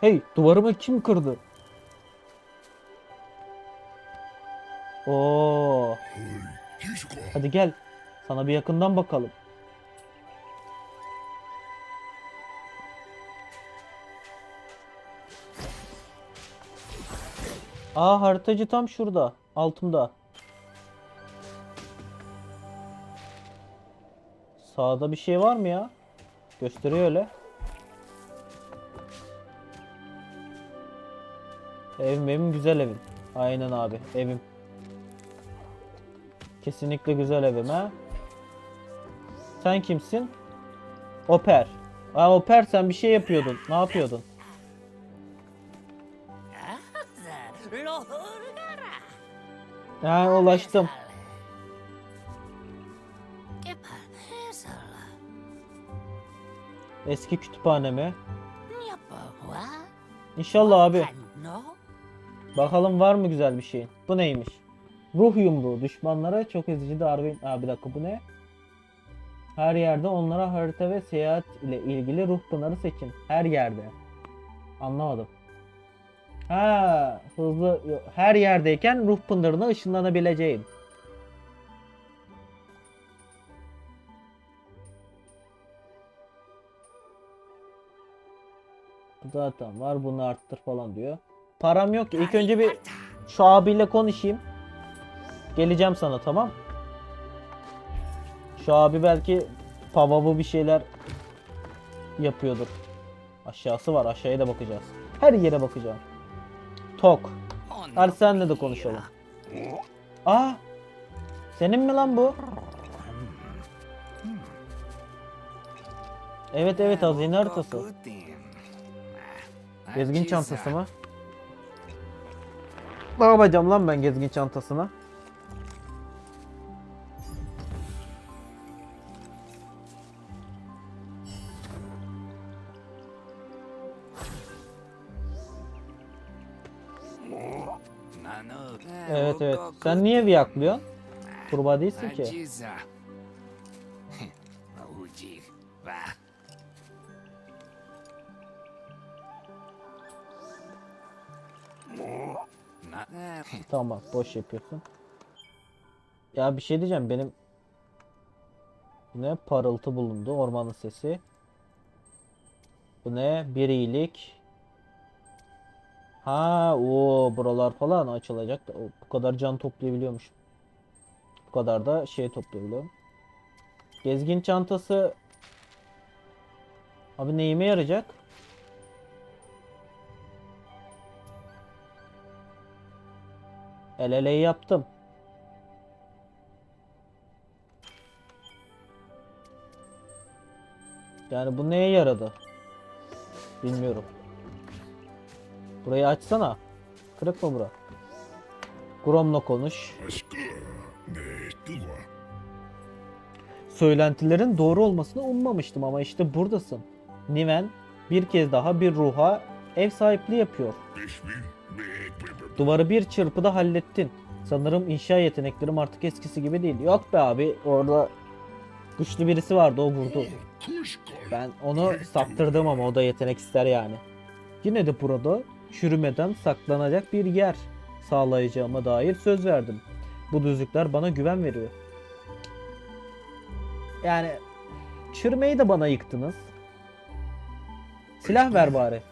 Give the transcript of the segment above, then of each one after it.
Hey duvarımı kim kırdı? Oo, hadi gel. Sana bir yakından bakalım. Aa haritacı tam şurada. Altımda. Sağda bir şey var mı ya? Gösteriyor öyle. Evim evim güzel evim. Aynen abi evim. Kesinlikle güzel evim ha. Sen kimsin? Oper. Aa Oper sen bir şey yapıyordun. Ne yapıyordun? Ha ulaştım. Eski kütüphaneme. İnşallah abi. Bakalım var mı güzel bir şey? Bu neymiş? Ruh yumruğu düşmanlara çok ezici darbe... Aa bir dakika bu ne? Her yerde onlara harita ve seyahat ile ilgili ruh pınarı seçin. Her yerde. Anlamadım. Ha, hızlı her yerdeyken ruh pınarına ışınlanabileceğim. Zaten var bunu arttır falan diyor. Param yok ki. İlk önce bir şu abiyle konuşayım. Geleceğim sana tamam. Şu abi belki pavavı bir şeyler yapıyordur. Aşağısı var. Aşağıya da bakacağız. Her yere bakacağım. Tok. Hadi senle de konuşalım. Aa! Senin mi lan bu? Evet evet hazine haritası. Gezgin çantası mı? Ne yapacağım lan ben gezgin çantasına? Evet evet. Sen niye viyaklıyorsun? Turba değilsin ki. Tamam boş yapıyorsun. Ya bir şey diyeceğim benim ne parıltı bulundu ormanın sesi. Bu ne bir iyilik. Ha o buralar falan açılacak da bu kadar can toplayabiliyormuş. Bu kadar da şey toplayabiliyorum. Gezgin çantası Abi neyime yarayacak? El eleyi yaptım. Yani bu neye yaradı? Bilmiyorum. Burayı açsana. Kırık mı bura? Grom'la konuş. Söylentilerin doğru olmasını ummamıştım ama işte buradasın. Niven bir kez daha bir ruha ev sahipliği yapıyor. Duvarı bir çırpıda hallettin. Sanırım inşa yeteneklerim artık eskisi gibi değil. Yok be abi orada güçlü birisi vardı o vurdu. Ben onu saptırdım ama o da yetenek ister yani. Yine de burada çürümeden saklanacak bir yer sağlayacağıma dair söz verdim. Bu düzlükler bana güven veriyor. Yani çürümeyi de bana yıktınız. Silah ver bari.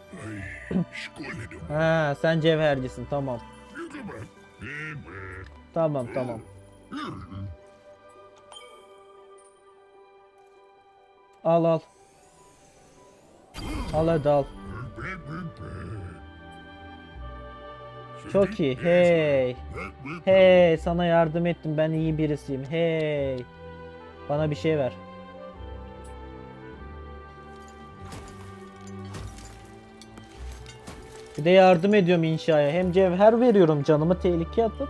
Ha sen cevhercisin tamam. Tamam tamam. Al al. Al hadi al. Çok iyi. Hey. Hey sana yardım ettim. Ben iyi birisiyim. Hey. Bana bir şey ver. Bir de yardım ediyorum inşaya. Hem cevher veriyorum canımı tehlikeye atıp.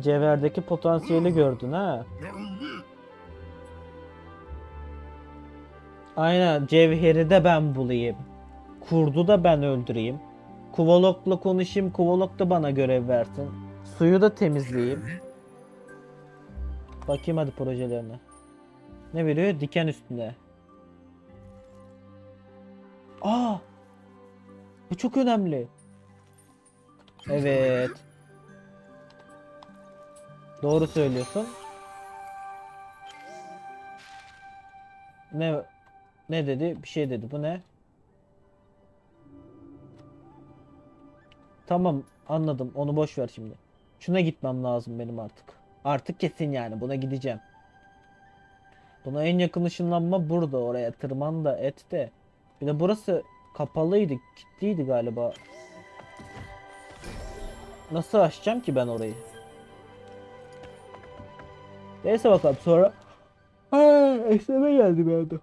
Cevherdeki potansiyeli gördün ha. Aynen cevheri de ben bulayım. Kurdu da ben öldüreyim. Kuvalok'la konuşayım. Kuvalok da bana görev versin. Suyu da temizleyeyim. Bakayım hadi projelerine. Ne veriyor? Diken üstünde. Aa! Bu çok önemli. Evet. Doğru söylüyorsun. Ne ne dedi? Bir şey dedi. Bu ne? Tamam anladım. Onu boş ver şimdi. Şuna gitmem lazım benim artık. Artık kesin yani. Buna gideceğim. Buna en yakın ışınlanma burada. Oraya tırman da et de. Bir de burası kapalıydı. Kilitliydi galiba. Nasıl açacağım ki ben orayı? Neyse bakalım sonra. Esneme geldi bir anda.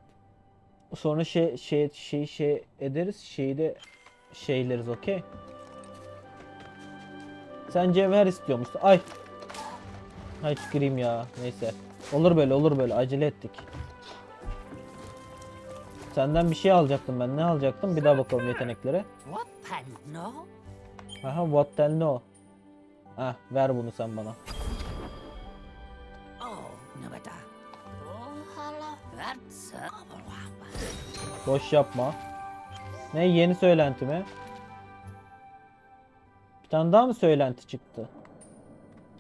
Sonra şey şey şey şey ederiz. Şeyi de şeyleriz okey. Sen cevher istiyormuşsun. Ay. Ay tüküreyim ya. Neyse. Olur böyle olur böyle. Acele ettik. Senden bir şey alacaktım ben. Ne alacaktım? Bir daha bakalım yeteneklere. What can no? Aha what the no. Heh ver bunu sen bana. Oh, Boş yapma. Ne yeni söylenti mi? Bir tane daha mı söylenti çıktı?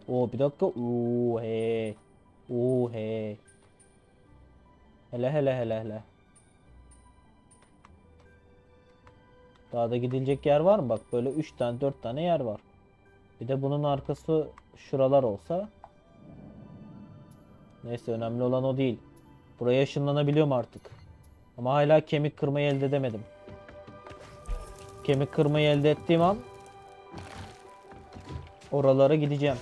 Oo bir dakika. Oo he. Oo he. Hele hele hele hele. Daha da gidilecek yer var mı? Bak böyle 3 tane 4 tane yer var. Bir de bunun arkası şuralar olsa. Neyse önemli olan o değil. Buraya ışınlanabiliyorum artık. Ama hala kemik kırmayı elde edemedim. Kemik kırmayı elde ettiğim an oralara gideceğim.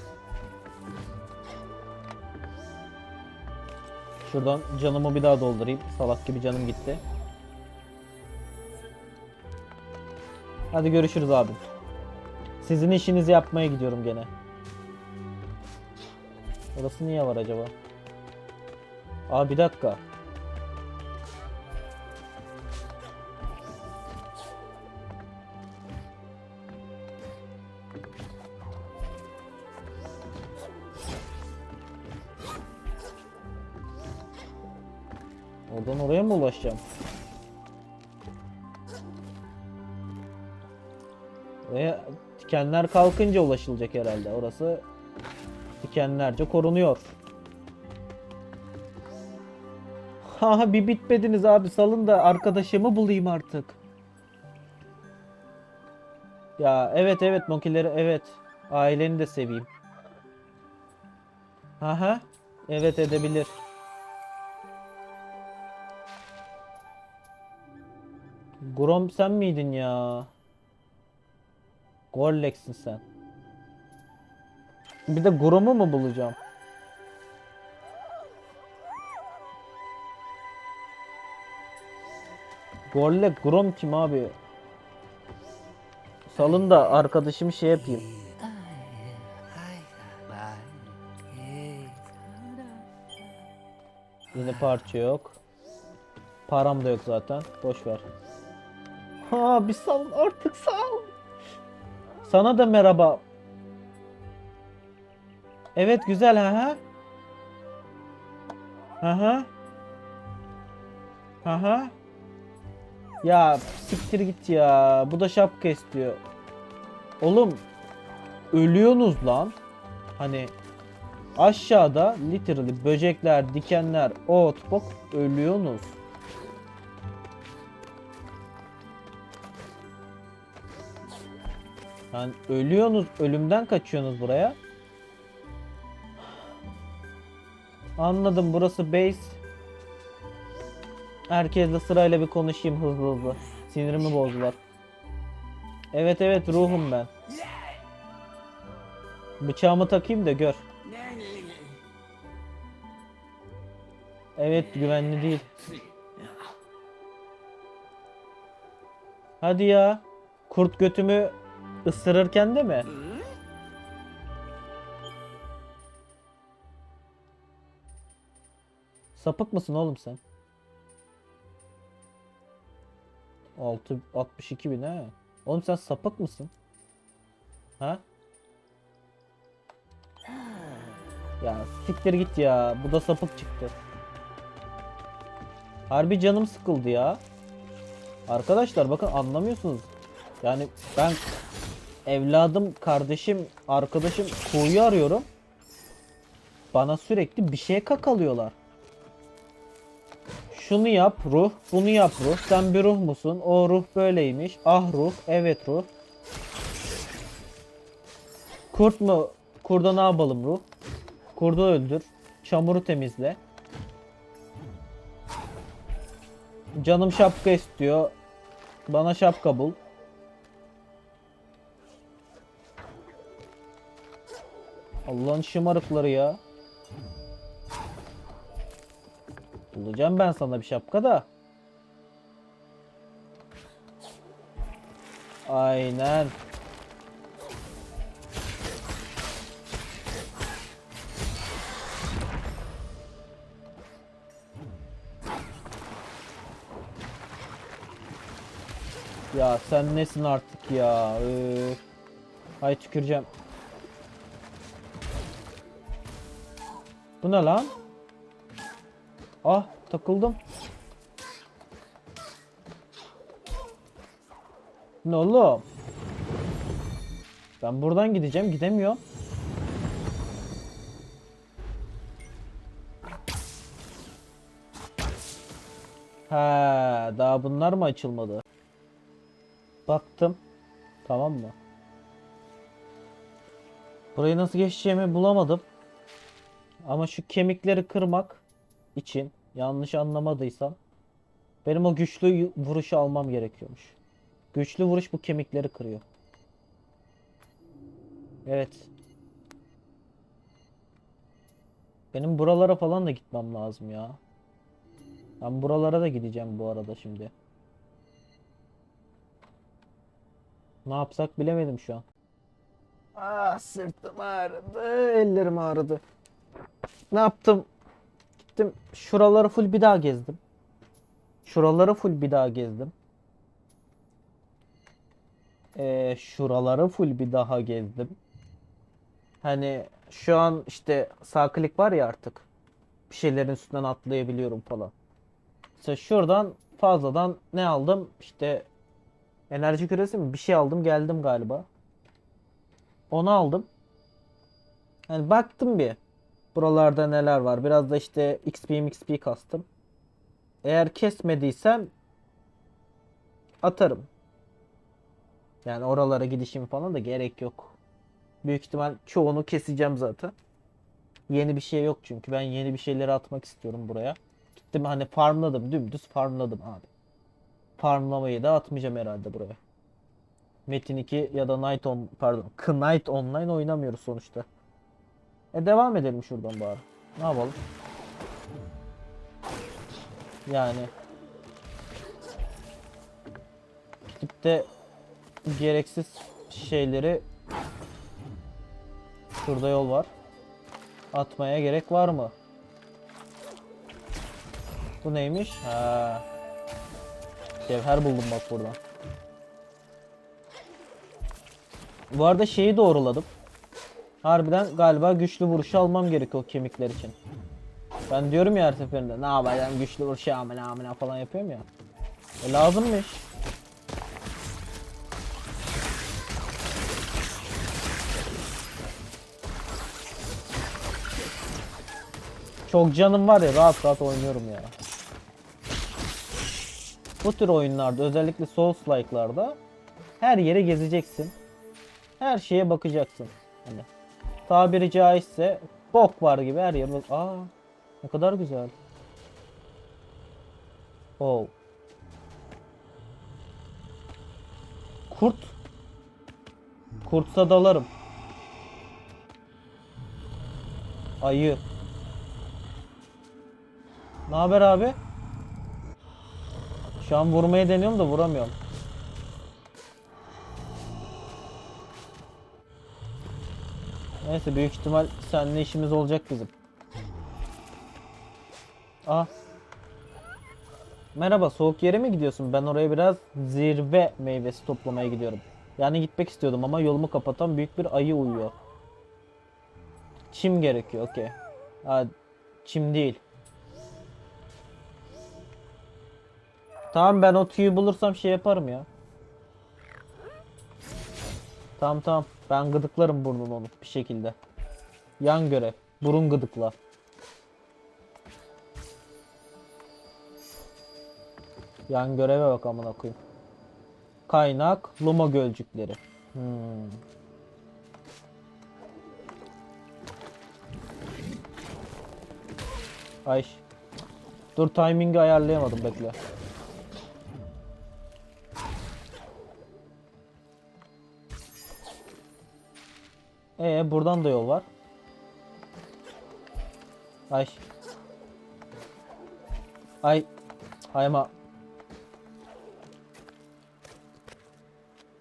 Şuradan canımı bir daha doldurayım. Salak gibi canım gitti. Hadi görüşürüz abi. Sizin işinizi yapmaya gidiyorum gene. Orası niye var acaba? Aa bir dakika. Oradan oraya mı ulaşacağım? Oraya dikenler kalkınca ulaşılacak herhalde. Orası dikenlerce korunuyor. Ha bir bitmediniz abi. Salın da arkadaşımı bulayım artık. Ya evet evet Mokileri evet. Aileni de seveyim. Aha. Evet edebilir. Grom sen miydin ya? Gorlex'in sen. Bir de Grom'u mu bulacağım? Gorlek Grom kim abi? Salın da arkadaşım şey yapayım. Yine parça yok. Param da yok zaten. Boş ver. Ha bir salın artık sal. Sana da merhaba. Evet güzel ha ha. Ha ha. Ha ha. Ya siktir git ya. Bu da şapka istiyor. Oğlum ölüyorsunuz lan. Hani aşağıda literally böcekler, dikenler, ot, bok ölüyorsunuz. Yani ölüyorsunuz, ölümden kaçıyorsunuz buraya. Anladım burası base. Herkesle sırayla bir konuşayım hızlı hızlı. Sinirimi bozdular. Evet evet ruhum ben. Bıçağımı takayım da gör. Evet güvenli değil. Hadi ya. Kurt götümü ısırırken de mi? Sapık mısın oğlum sen? 6 62 bin ha. Oğlum sen sapık mısın? Ha? Ya siktir git ya. Bu da sapık çıktı. Harbi canım sıkıldı ya. Arkadaşlar bakın anlamıyorsunuz. Yani ben evladım, kardeşim, arkadaşım Ku'yu arıyorum. Bana sürekli bir şey kakalıyorlar. Şunu yap ruh, bunu yap ruh. Sen bir ruh musun? O ruh böyleymiş. Ah ruh, evet ruh. Kurt mu? Kurda ne yapalım ruh? Kurdu öldür. Çamuru temizle. Canım şapka istiyor. Bana şapka bul. Allah'ın şımarıkları ya. Bulacağım ben sana bir şapka da. Aynen. Ya sen nesin artık ya? Üf. Hay tüküreceğim. Bu ne lan? Ah takıldım. Ne oğlum? Ben buradan gideceğim gidemiyorum. Ha, daha bunlar mı açılmadı? Baktım. Tamam mı? Burayı nasıl geçeceğimi bulamadım. Ama şu kemikleri kırmak için yanlış anlamadıysam benim o güçlü vuruşu almam gerekiyormuş. Güçlü vuruş bu kemikleri kırıyor. Evet. Benim buralara falan da gitmem lazım ya. Ben buralara da gideceğim bu arada şimdi. Ne yapsak bilemedim şu an. Ah sırtım ağrıdı, ellerim ağrıdı. Ne yaptım? Gittim şuraları full bir daha gezdim. Şuraları full bir daha gezdim. Ee, şuraları full bir daha gezdim. Hani şu an işte sağ klik var ya artık. Bir şeylerin üstünden atlayabiliyorum falan. Mesela şuradan fazladan ne aldım? İşte enerji küresi mi? Bir şey aldım geldim galiba. Onu aldım. Yani baktım bir. Buralarda neler var. Biraz da işte XP XP kastım. Eğer kesmediysem atarım. Yani oralara gidişim falan da gerek yok. Büyük ihtimal çoğunu keseceğim zaten. Yeni bir şey yok çünkü ben yeni bir şeyleri atmak istiyorum buraya. Gittim hani farmladım dümdüz farmladım abi. Farmlamayı da atmayacağım herhalde buraya. Metin 2 ya da Night on pardon Knight Online oynamıyoruz sonuçta. E devam edelim şuradan bari. Ne yapalım? Yani gidip de gereksiz şeyleri şurada yol var. Atmaya gerek var mı? Bu neymiş? Ha. Cevher buldum bak buradan. Bu arada şeyi doğruladım. Harbiden galiba güçlü vuruşu almam gerekiyor o kemikler için. Ben diyorum ya her seferinde ne yapacağım güçlü vuruşu amına amına falan yapıyorum ya. E lazımmış. Çok canım var ya rahat rahat oynuyorum ya. Bu tür oyunlarda özellikle Souls like'larda her yere gezeceksin. Her şeye bakacaksın. Hani tabiri caizse bok var gibi her yer bak. Aa ne kadar güzel. Oh. Kurt. Kurtsa dalarım. Ayı. Ne haber abi? Şu an vurmaya deniyorum da vuramıyorum. Neyse büyük ihtimal seninle işimiz olacak bizim. Ah. Merhaba soğuk yere mi gidiyorsun? Ben oraya biraz zirve meyvesi toplamaya gidiyorum. Yani gitmek istiyordum ama yolumu kapatan büyük bir ayı uyuyor. Çim gerekiyor okey. Ha, çim değil. Tamam ben o tüyü bulursam şey yaparım ya. Tamam tamam. Ben gıdıklarım burnunu onu bir şekilde. Yan görev. Burun gıdıkla. Yan göreve bak amına koyayım. Kaynak Luma gölcükleri. Hmm. Ay. Dur timingi ayarlayamadım bekle. Ee buradan da yol var. Ay. Ay. Ay ama.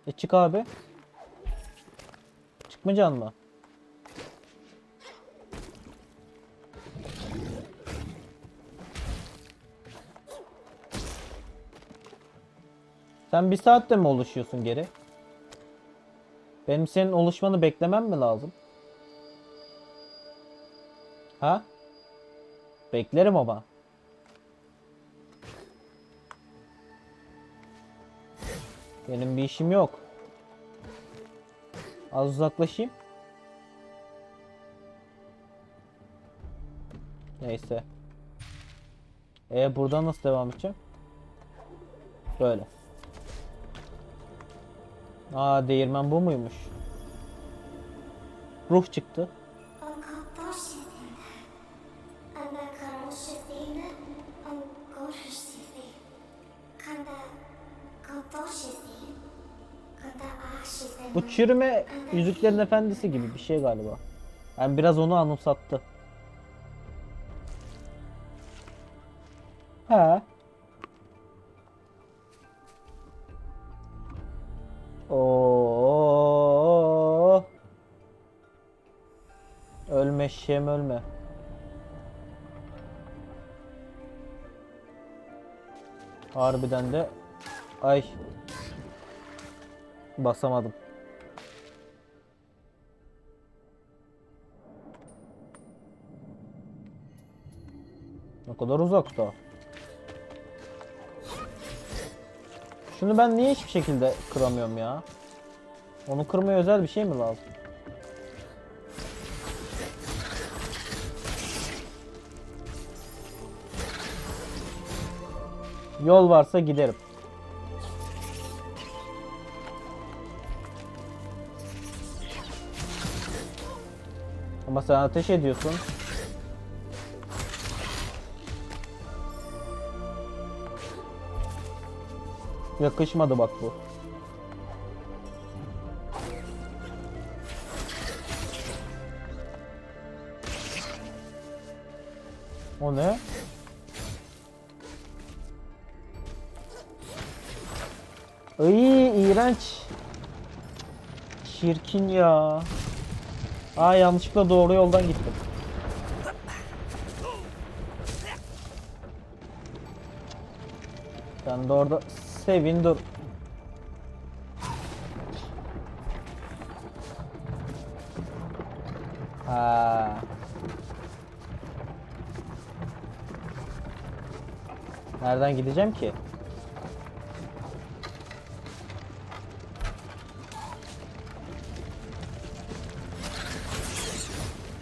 E çık abi. Çıkmayacaksın mı? Sen bir saatte mi oluşuyorsun geri? Benim senin oluşmanı beklemem mi lazım? Ha? Beklerim ama. Benim bir işim yok. Az uzaklaşayım. Neyse. E buradan nasıl devam edeceğim? Böyle. Aa değirmen bu muymuş? Ruh çıktı. Bu çürüme Yüzüklerin Efendisi gibi bir şey galiba. Yani biraz onu anımsattı. He. Ölme şem ölme. Harbiden de ay basamadım. Ne kadar uzakta. Şunu ben niye hiçbir şekilde kıramıyorum ya? Onu kırmaya özel bir şey mi lazım? Yol varsa giderim. Ama sen ateş ediyorsun. Yakışmadı bak bu. O ne? Çirkin ya. Aa yanlışlıkla doğru yoldan gittim. Sen de orada sevin dur. Ha. Nereden gideceğim ki?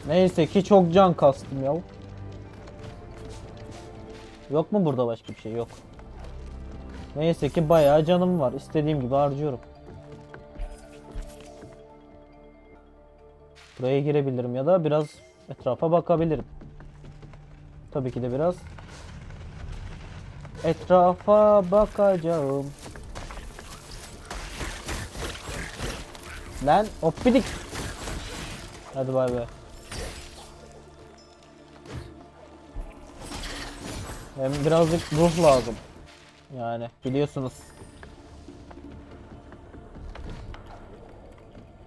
Neyse ki çok can kastım ya. Yok mu burada başka bir şey? Yok. Neyse ki bayağı canım var. İstediğim gibi harcıyorum. Buraya girebilirim ya da biraz etrafa bakabilirim. Tabii ki de biraz etrafa bakacağım. Lan hoppidik. Hadi bay bay. Hem birazcık ruh lazım. Yani biliyorsunuz.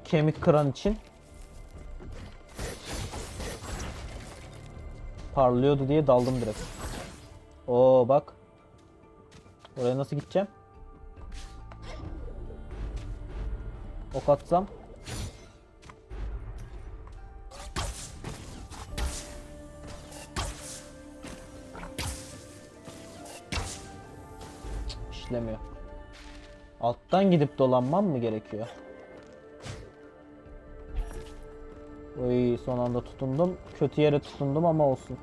Kemik kıran için. Parlıyordu diye daldım direkt. Oo bak. Oraya nasıl gideceğim? Ok atsam. İşlemiyor. Alttan gidip dolanmam mı gerekiyor? Oy son anda tutundum. Kötü yere tutundum ama olsun.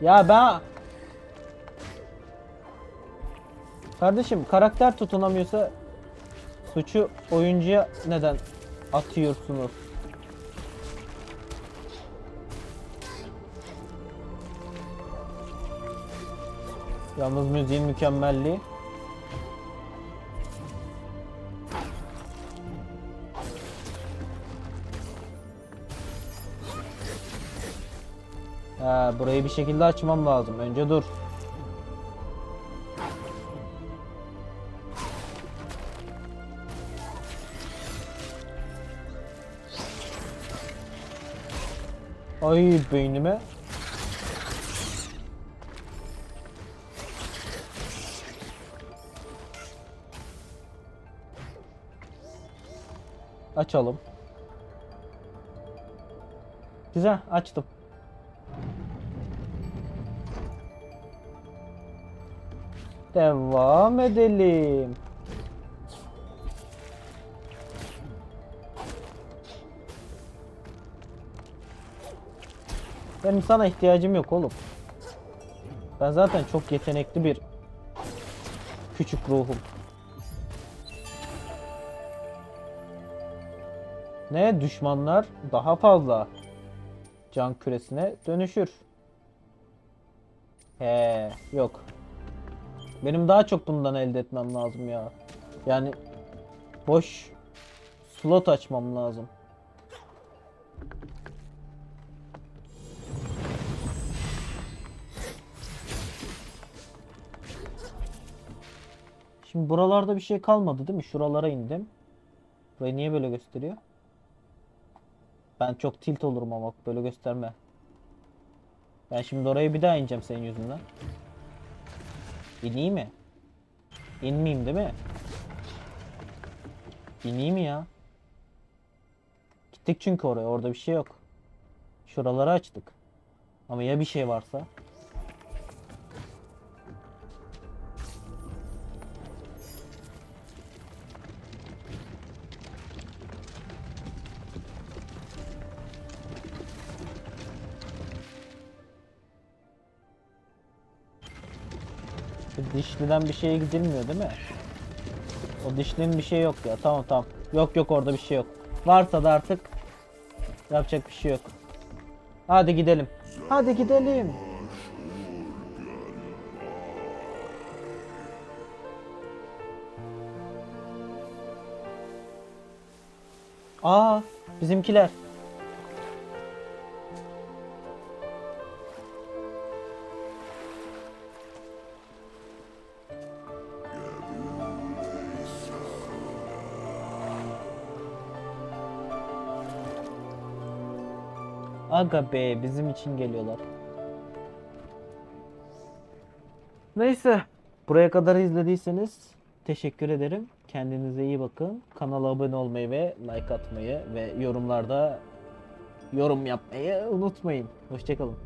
Ya ben... Kardeşim karakter tutunamıyorsa suçu oyuncuya neden atıyorsunuz? Yalnız müziğin mükemmelliği. Ha, burayı bir şekilde açmam lazım. Önce dur. Ay beynime. Açalım. Güzel açtım. Devam edelim. Benim sana ihtiyacım yok oğlum. Ben zaten çok yetenekli bir küçük ruhum. Ne düşmanlar daha fazla can küresine dönüşür. He, yok. Benim daha çok bundan elde etmem lazım ya. Yani boş slot açmam lazım. Şimdi buralarda bir şey kalmadı değil mi? Şuralara indim. Burayı niye böyle gösteriyor? Ben çok tilt olurum ama böyle gösterme. Ben şimdi oraya bir daha ineceğim senin yüzünden. İneyim mi? İnmeyeyim değil mi? İneyim ya? Gittik çünkü oraya. Orada bir şey yok. Şuraları açtık. Ama ya bir şey varsa? Dişliden bir şeye gidilmiyor değil mi? O dişlinin bir şey yok ya. Tamam tamam. Yok yok orada bir şey yok. Varsa da artık yapacak bir şey yok. Hadi gidelim. Hadi gidelim. Aa, bizimkiler. Aga be bizim için geliyorlar. Neyse. Buraya kadar izlediyseniz teşekkür ederim. Kendinize iyi bakın. Kanala abone olmayı ve like atmayı ve yorumlarda yorum yapmayı unutmayın. Hoşçakalın.